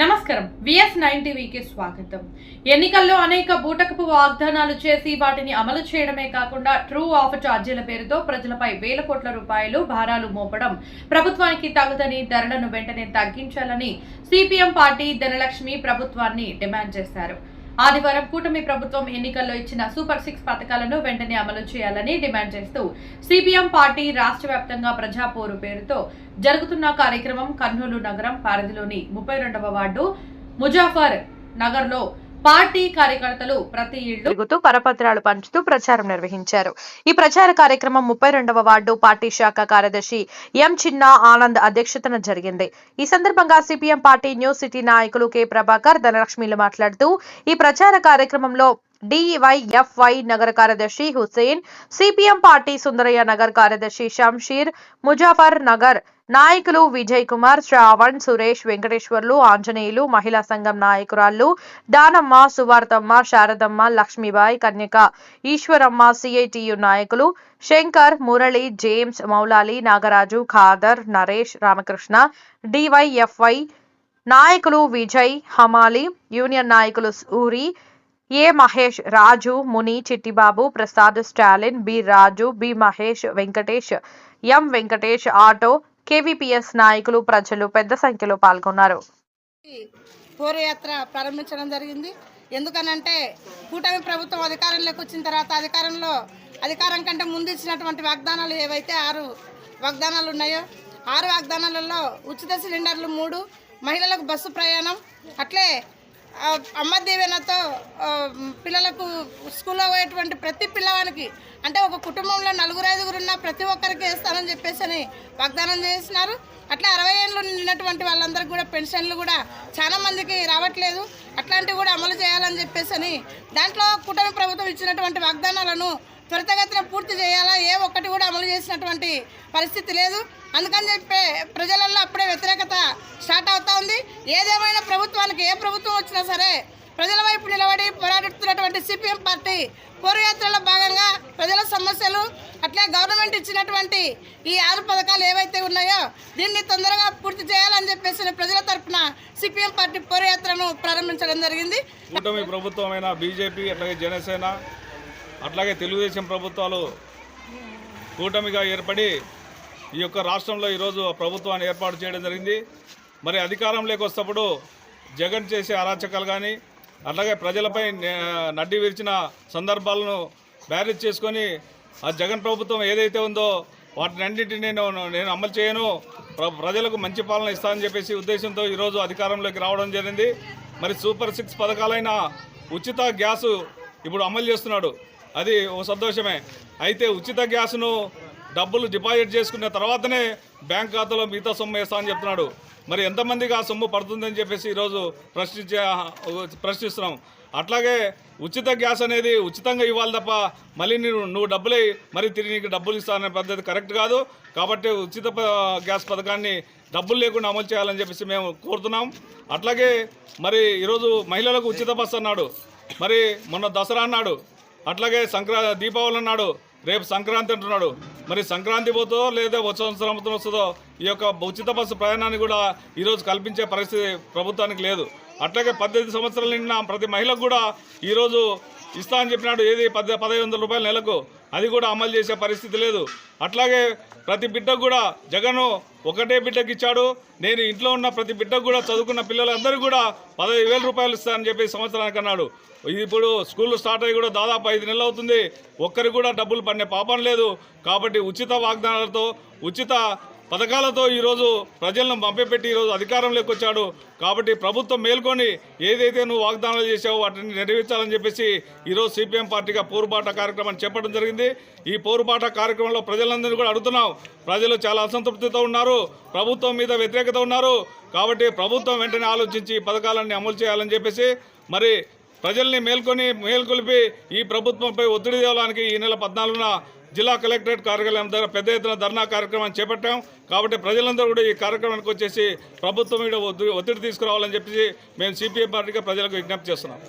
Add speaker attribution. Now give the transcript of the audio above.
Speaker 1: నమస్కారం. VS nine టీవీకి స్వాగతం. ఎన్నికల్లో అనేక బూటకపు వాగ్దానాలు చేసి వాటిని అమలు చేయడమే కాకుండా ట్రూ ఆఫ్ ఛార్జీల పేరుతో ప్రజలపై వేల కోట్ల రూపాయలు భారాలు మోపడం ప్రభుత్వానికి తగుదని ధరలను వెంటనే తగ్గించాలని సిపిఎం పార్టీ ధనలక్ష్మి ప్రభుత్వాన్ని డిమాండ్ చేశారు. ఆదివారం కూటమి ప్రభుత్వం ఎన్నికల్లో ఇచ్చిన సూపర్ సిక్స్ పథకాలను వెంటనే అమలు చేయాలని డిమాండ్ చేస్తూ సిపిఎం పార్టీ రాష్ట్ర వ్యాప్తంగా ప్రజాపోరు పేరుతో జరుగుతున్న కార్యక్రమం కర్నూలు నగరం పరిధిలోని ముప్పై రెండవ వార్డు ముజాఫర్ నగర్లో పార్టీ కార్యకర్తలు ప్రతి ఇళ్ళు తిరుగుతూ కరపత్రాలు పంచుతూ ప్రచారం నిర్వహించారు. ఈ ప్రచార కార్యక్రమం ముప్పై రెండవ వార్డు పార్టీ శాఖ కార్యదర్శి ఎం చిన్న ఆనంద్ అధ్యక్షతన జరిగింది. ఈ సందర్భంగా సిపిఎం పార్టీ న్యూ సిటీ నాయకులు కె ప్రభాకర్ ధనలక్ష్మిలు మాట్లాడుతూ ఈ ప్రచార కార్యక్రమంలో డివైఎఫ్వై నగర కార్యదర్శి హుసేన్ సిపిఎం పార్టీ సుందరయ్య నగర్ కార్యదర్శి షంషీర్ ముజాఫర్ నగర్ నాయకులు విజయ్ కుమార్ శ్రావణ్ సురేష్ వెంకటేశ్వర్లు ఆంజనేయులు మహిళా సంఘం నాయకురాళ్ళు దానమ్మ సువార్తమ్మ శారదమ్మ లక్ష్మీబాయి కన్యక ఈశ్వరమ్మ సిఐటియు నాయకులు శంకర్ మురళి జేమ్స్ మౌలాలి నాగరాజు ఖాదర్ నరేష్ రామకృష్ణ డివైఎఫ్ఐ నాయకులు విజయ్ హమాలి యూనియన్ నాయకులు Suri A Mahesh Raju Muni Chittibabu Prasad Stalin B Raju B Mahesh Venkatesh M Venkatesh auto KVPS నాయకులు ప్రజలు పెద్ద సంఖ్యలో పాల్గొన్నారు.
Speaker 2: పోరయాత్ర ప్రారంభించడం జరిగింది. ఎందుకనంటే కూటమి ప్రభుత్వం అధికారంలోకి వచ్చిన తర్వాత అధికారంలో అధికారం కంటే ముందు ఇచ్చినటువంటి వాగ్దానాలు ఏవైతే ఆరు వాగ్దానాలు ఉన్నాయో ఆరు వాగ్దానాలలో ఉచిత సిలిండర్లు మూడు మహిళలకు బస్సు ప్రయాణం అట్లే అమ్మ దీవెనతో పిల్లలకు స్కూల్లో పోయేటువంటి ప్రతి పిల్లవానికి అంటే ఒక కుటుంబంలో నలుగురు ఐదుగురు ఉన్న ప్రతి ఒక్కరికి వేస్తానని చెప్పేసి అని వాగ్దానం చేసినారు. అట్లా అరవై ఏళ్ళు నిన్నటువంటి వాళ్ళందరికీ కూడా పెన్షన్లు కూడా చాలా మందికి రావట్లేదు. అట్లాంటివి కూడా అమలు చేయాలని చెప్పేసి అని దాంట్లో కూటమి ప్రభుత్వం ఇచ్చినటువంటి వాగ్దానాలను త్వరితగతిన పూర్తి చేయాలా? ఏ ఒక్కటి కూడా అమలు చేసినటువంటి పరిస్థితి లేదు. అందుకని చెప్పి ప్రజలలో అప్పుడే వ్యతిరేకత స్టార్ట్ అవుతూ ఉంది. ఏదేమైనా ప్రభుత్వానికి ఏ ప్రభుత్వం వచ్చినా సరే ప్రజల వైపు నిలబడి పోరాడుతున్నటువంటి సిపిఎం పార్టీ పోరయాత్రలో భాగంగా ప్రజల సమస్యలు అట్లే గవర్నమెంట్ ఇచ్చినటువంటి ఈ ఆరు పథకాలు ఏవైతే ఉన్నాయో దీన్ని తొందరగా పూర్తి చేయాలని చెప్పేసి ప్రజల తరఫున సిపిఎం పార్టీ పోరయాత్రను ప్రారంభించడం జరిగింది.
Speaker 3: కూటమి ప్రభుత్వమైన బీజేపీ అట్లాగే జనసేన అట్లాగే తెలుగుదేశం ప్రభుత్వాలు కూటమిగా ఏర్పడి ఈ యొక్క రాష్ట్రంలో ఈరోజు ప్రభుత్వాన్ని ఏర్పాటు చేయడం జరిగింది. మరి అధికారంలోకి వస్తప్పుడు జగన్ చేసే అరాచకాలు కానీ అట్లాగే ప్రజలపై నడ్డి విరిచిన సందర్భాలను బ్యారేజ్ చేసుకొని ఆ జగన్ ప్రభుత్వం ఏదైతే ఉందో వాటిని అన్నింటినీ నేను నేను అమలు చేయను. ప్ర- ప్రజలకు మంచి పాలన ఇస్తానని చెప్పేసి ఉద్దేశంతో ఈరోజు అధికారంలోకి రావడం జరిగింది. మరి సూపర్ సిక్స్ పథకాలైన ఉచిత గ్యాసు ఇప్పుడు అమలు చేస్తున్నాడు. అది ఓ సంతోషమే. అయితే ఉచిత గ్యాసును డబ్బులు డిపాజిట్ చేసుకున్న తర్వాతనే బ్యాంక్ ఖాతాలో మిగతా సొమ్ము వేస్తా అని చెప్తున్నాడు. మరి ఎంతమందికి ఆ సొమ్ము పడుతుందని చెప్పేసి ఈరోజు ప్రశ్నించే ప్రశ్నిస్తున్నాం. అట్లాగే ఉచిత గ్యాస్ అనేది ఉచితంగా ఇవ్వాలి తప్ప మళ్ళీ నువ్వు నువ్వు డబ్బులే మరి తిరిగి నీకు డబ్బులు ఇస్తాననే పద్ధతి కరెక్ట్ కాదు. కాబట్టి ఉచిత గ్యాస్ పథకాన్ని డబ్బులు లేకుండా అమలు చేయాలని చెప్పేసి మేము కోరుతున్నాం. అట్లాగే మరి ఈరోజు మహిళలకు ఉచిత బస్సు అన్నాడు. మరి మొన్న దసరా అన్నాడు. అట్లాగే సంక్రా దీపావళి అన్నాడు. రేపు సంక్రాంతి అంటున్నాడు. మరి సంక్రాంతి పోతుందో లేదా వచ్చే సంవత్సరం వస్తుందో ఈ యొక్క ఉచిత బస్సు ప్రయాణాన్ని కూడా ఈరోజు కల్పించే పరిస్థితి ప్రభుత్వానికి లేదు. అట్లాగే పద్దెనిమిది సంవత్సరాలు నిండిన ప్రతి మహిళకు కూడా ఈరోజు ఇస్తా అని చెప్పినాడు. ఏది? పద పదహైదు వందల రూపాయల నెలకు. అది కూడా అమలు చేసే పరిస్థితి లేదు. అట్లాగే ప్రతి బిడ్డకు కూడా జగన్ ఒకటే బిడ్డకి ఇచ్చాడు. నేను ఇంట్లో ఉన్న ప్రతి బిడ్డకు కూడా చదువుకున్న పిల్లలందరూ కూడా పదహైదు వేల రూపాయలు ఇస్తానని చెప్పి సంవత్సరానికి అన్నాడు. ఇది ఇప్పుడు స్కూల్ స్టార్ట్ అయ్యి కూడా దాదాపు ఐదు నెలలు అవుతుంది. ఒక్కరికి కూడా డబ్బులు పడిన పాపం లేదు. కాబట్టి ఉచిత వాగ్దానాలతో ఉచిత పథకాలతో ఈరోజు ప్రజలను పంపిపెట్టి ఈరోజు అధికారంలోకి వచ్చాడు కాబట్టి ప్రభుత్వం మేల్కొని ఏదైతే నువ్వు వాగ్దానాలు చేసావో వాటిని నెరవేర్చాలని చెప్పేసి ఈరోజు సిపిఎం పార్టీగా పోరుబాట కార్యక్రమాన్ని చెప్పడం జరిగింది. ఈ పోరుబాట కార్యక్రమంలో ప్రజలందరినీ కూడా అడుగుతున్నాం. ప్రజలు చాలా అసంతృప్తితో ఉన్నారు. ప్రభుత్వం మీద వ్యతిరేకత ఉన్నారు. కాబట్టి ప్రభుత్వం వెంటనే ఆలోచించి పథకాలన్నీ అమలు చేయాలని చెప్పేసి మరి ప్రజల్ని మేల్కొని మేల్కొలిపి ఈ ప్రభుత్వంపై ఒత్తిడి తేవడానికి ఈ నెల పద్నాలుగున జిల్లా కలెక్టరేట్ కార్యాలయం దగ్గర పెద్ద ఎత్తున ధర్నా కార్యక్రమాన్ని చేపట్టాం. కాబట్టి ప్రజలందరూ కూడా ఈ కార్యక్రమానికి వచ్చేసి ప్రభుత్వం మీద ఒత్తిడి ఒత్తిడి తీసుకురావాలని చెప్పేసి మేము సిపిఎం పార్టీగా ప్రజలకు విజ్ఞప్తి చేస్తున్నాం.